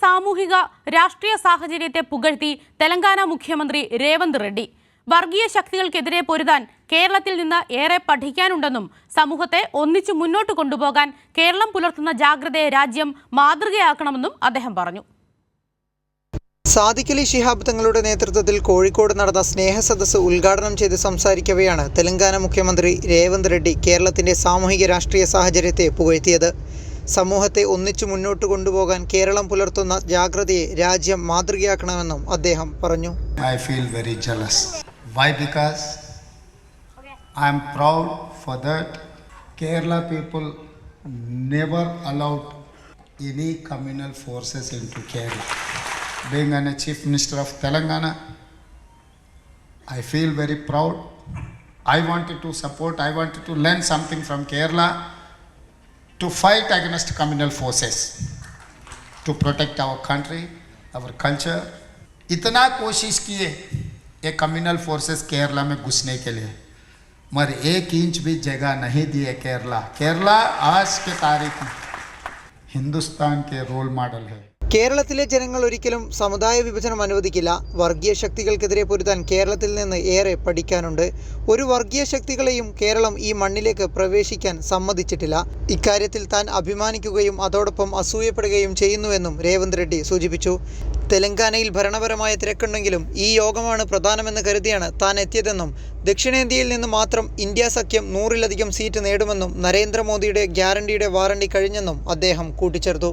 സാമൂഹിക രാഷ്ട്രീയ സാഹചര്യത്തെ പുകഴ്ത്തി തെലങ്കാന മുഖ്യമന്ത്രി രേവന്ത് റെഡ്ഡി. വർഗീയ ശക്തികൾക്കെതിരെ പൊരുതാൻ കേരളത്തിൽ നിന്ന് ഏറെ പഠിക്കാനുണ്ടെന്നും സമൂഹത്തെ ഒന്നിച്ചു മുന്നോട്ട് കൊണ്ടുപോകാൻ കേരളം പുലർത്തുന്ന ജാഗ്രതയെ രാജ്യം മാതൃകയാക്കണമെന്നും അദ്ദേഹം പറഞ്ഞു. സാദിഖലി ശിഹാബ് തങ്ങളുടെ നേതൃത്വത്തിൽ കോഴിക്കോട് നടന്ന സ്നേഹ സ്നേഹസദസ്സ് ഉദ്ഘാടനം ചെയ്ത് സംസാരിക്കവെയാണ് തെലങ്കാന മുഖ്യമന്ത്രി രേവന്ത് റെഡ്ഡി കേരളത്തിന്റെ സാമൂഹിക രാഷ്ട്രീയ സാഹചര്യത്തെ പുകഴ്ത്തിയത്. സമൂഹത്തെ ഒന്നിച്ചു മുന്നോട്ട് കൊണ്ടുപോകാൻ കേരളം പുലർത്തുന്ന ജാഗ്രതയെ രാജ്യം മാതൃകയാക്കണമെന്നും അദ്ദേഹം പറഞ്ഞു. I feel very jealous why because I'm proud for that Kerala people never allowed any communal forces into Kerala being an chief minister of Telangana I feel very proud I wanted to support I wanted to learn something from Kerala to fight against communal forces. to protect our country, our culture. इतना कोशिश किए ये communal forces Kerala में घुसने के लिए मगर एक इंच भी जगह नहीं दिए केरला केरला आज के तारीख में हिंदुस्तान के रोल मॉडल है കേരളത്തിലെ ജനങ്ങൾ ഒരിക്കലും സമുദായ വിഭജനം അനുവദിക്കില്ല. വർഗീയ ശക്തികൾക്കെതിരെ പൊരുതാൻ കേരളത്തിൽ നിന്ന് ഏറെ പഠിക്കാനുണ്ട്. ഒരു വർഗീയ ശക്തികളെയും കേരളം ഈ മണ്ണിലേക്ക് പ്രവേശിക്കാൻ സമ്മതിച്ചിട്ടില്ല. ഇക്കാര്യത്തിൽ താൻ അഭിമാനിക്കുകയും അതോടൊപ്പം അസൂയപ്പെടുകയും ചെയ്യുന്നുവെന്നും രേവന്ത് റെഡ്ഡി സൂചിപ്പിച്ചു. തെലങ്കാനയിൽ ഭരണപരമായ തിരക്കുണ്ടെങ്കിലും ഈ യോഗമാണ് പ്രധാനമെന്ന് കരുതിയാണ് താൻ എത്തിയതെന്നും ദക്ഷിണേന്ത്യയിൽ നിന്ന് മാത്രം ഇന്ത്യ സഖ്യം നൂറിലധികം സീറ്റ് നേടുമെന്നും നരേന്ദ്രമോദിയുടെ ഗ്യാരണ്ടിയുടെ വാറണ്ടി കഴിഞ്ഞെന്നും അദ്ദേഹം കൂട്ടിച്ചേർത്തു.